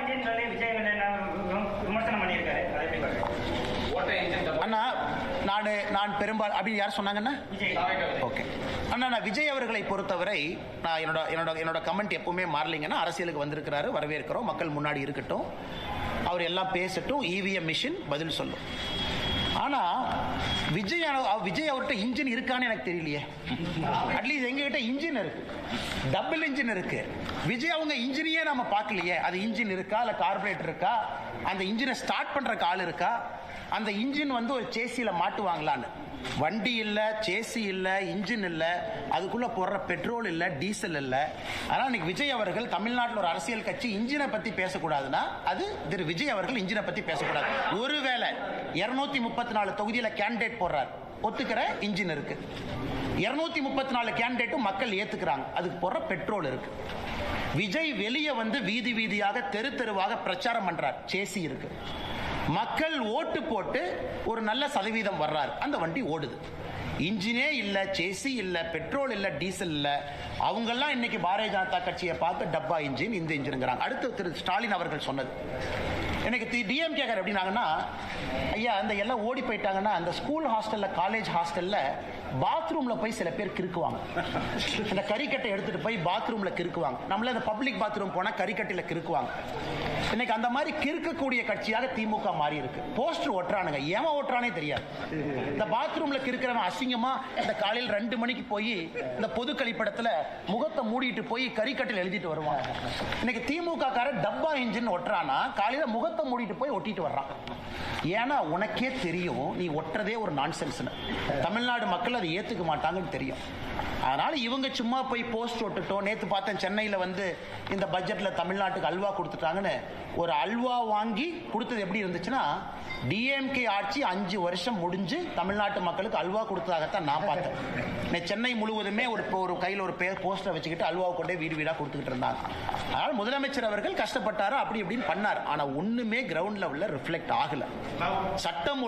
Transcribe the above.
Engine சொல்லி விஜய் விமர்சனம் பண்ணியிருக்காரு. அதை எப்படி அண்ணா நான் நான் பெரும்பாலும் அப்படின்னு யார் சொன்னாங்கண்ணா விஜய். ஓகே. அண்ணா நான் விஜய் அவர்களை பொறுத்தவரை நான் என்னோட என்னோட என்னோட கமெண்ட் எப்பவுமே மாறலைங்கன்னா அரசியலுக்கு வந்திருக்கிறாரு வரவேற்கிறோம் மக்கள் முன்னாடி இருக்கட்டும். அவர் எல்லாம் பேசட்டும் இவிஎம் மிஷின் பதில் சொல்லும். ஆனா விஜய் விஜய் அவர்கிட்ட இன்ஜின் இருக்கான்னு எனக்கு தெரியலையே. அட்லீஸ்ட் எங்ககிட்ட இன்ஜின் இருக்கு. டபுள் இன்ஜின் இருக்கு. விஜய் அவங்க இன்ஜினையே நம்ம பார்க்கலையே. அது இன்ஜின் இருக்கா இல்ல கார்பரேட்டர் இருக்கா? அந்த இன்ஜினை ஸ்டார்ட் பண்ற ஆள் இருக்கா? அந்த இன்ஜின் வந்து ஒரு சேசியில மாட்டுவாங்களான்னு. வண்டி இல்லை சேசி இல்லை இன்ஜின் இல்லை அதுக்குள்ள போடுற பெட்ரோல் இல்லை டீசல் இல்லை. அதனால இன்னைக்கு விஜய் அவர்கள் தமிழ்நாட்டில் ஒரு அரசியல் கட்சி இன்ஜினை பத்தி பேசக்கூடாதுன்னா அது திரு விஜய் அவர்கள் இன்ஜினை பத்தி பேசக்கூடாது. ஒருவேளை இருநூத்தி முப்பத்தி நாலு தொகுதியில கேண்டிடேட் போடுறார். ஒத்துக்கிற இன்ஜின் இருக்கு. இருநூத்தி முப்பத்தி நாலு கேண்டிடேட்டும் மக்கள் ஏத்துக்கிறாங்க. அதுக்கு போடுற பெட்ரோல் இருக்கு. விஜய் வெளியே வந்து வீதி வீதியாக தெரு தெருவாக பிரச்சாரம் பண்றார். சேசி இருக்கு. மக்கள் ஓட்டு போட்டு ஒரு நல்ல சதவீதம் வர்றார். அந்த வண்டி ஓடுது. இன்ஜினே இல்லை சேசி இல்லை பெட்ரோல் இல்லை டீசல் இல்லை. அவங்கெல்லாம் இன்னைக்கு பாரதிய ஜனதா கட்சியை பார்த்து டப்பா இன்ஜின் இந்த இன்ஜினுங்கிறாங்க. அடுத்து திரு ஸ்டாலின் அவர்கள் சொன்னது. எனக்கு டிஎம் கார் எப்படின்னாங்கன்னா ஐயா அந்த எல்லாம் ஓடி போயிட்டாங்கன்னா அந்த ஸ்கூல் ஹாஸ்டல்ல காலேஜ் ஹாஸ்டல்ல பாத்ரூம்ல போய் சில பேர் கிறுக்குவாங்க. அந்த கறிக்கட்டை எடுத்துட்டு போய் பாத்ரூம்ல கிறுக்குவாங்க. நம்மள அந்த பப்ளிக் பாத்ரூம் போனா கறிக்கட்டையில கிறுக்குவாங்க. இன்னைக்கு அந்த மாதிரி கிறுக்கக்கூடிய கட்சியாக திமுக மாறி இருக்கு போஸ்டர் ஒட்டுறானுங்க ஏமா ஒட்டுறானே தெரியாது. இந்த பாத்ரூம்ல கிறுக்கிறவன் அசிங்கமா இந்த காலையில் ரெண்டு மணிக்கு போய் இந்த பொது கழிப்படத்துல முகத்தை மூடிட்டு போய் கறிக்கட்டில் எழுதிட்டு வருவான் இன்னைக்கு திமுக கார டப்பா இன்ஜின் ஒட்டுறானா காலையில முகத்தை மூடிட்டு போய் ஒட்டிட்டு வர்றான். ஏன்னா உனக்கே தெரியும் நீ ஒட்டுறதே ஒரு நான்சென்ஸ்னு தமிழ்நாடு மக்கள் அதை ஏத்துக்க மாட்டாங்கன்னு தெரியும். அதனால இவங்க சும்மா போய் போஸ்ட் ஒட்டுட்டோம். நேத்து பார்த்தேன் சென்னையில வந்து இந்த பட்ஜெட்ல தமிழ்நாட்டுக்கு அல்வா கொடுத்துட்டாங்கன்னு. ஒரு அல்வா வாங்கி கொடுத்தது எப்படி இருந்துச்சுன்னா டிஎம்கே ஆட்சி அஞ்சு வருஷம் முடிஞ்சு தமிழ்நாட்டு மக்களுக்கு அல்வா கொடுத்ததாகத்தான் நான் பார்த்தேன். இன்னைக்கு சென்னை முழுவதுமே ஒரு ஒரு கையில் ஒரு பேர் போஸ்டர் வச்சுக்கிட்டு அல்வாவை கொண்டே வீடு வீடா கொடுத்துக்கிட்டு இருந்தாங்க. அதனால முதலமைச்சர் அவர்கள் கஷ்டப்பட்டு கஷ்டப்பட்டாரு அப்படி இப்படின்னு பண்ணார். ஆனா ஒண்ணுமே கிரவுண்ட் லெவல்ல ரிஃப்ளெக்ட் ஆகல. சட்டம்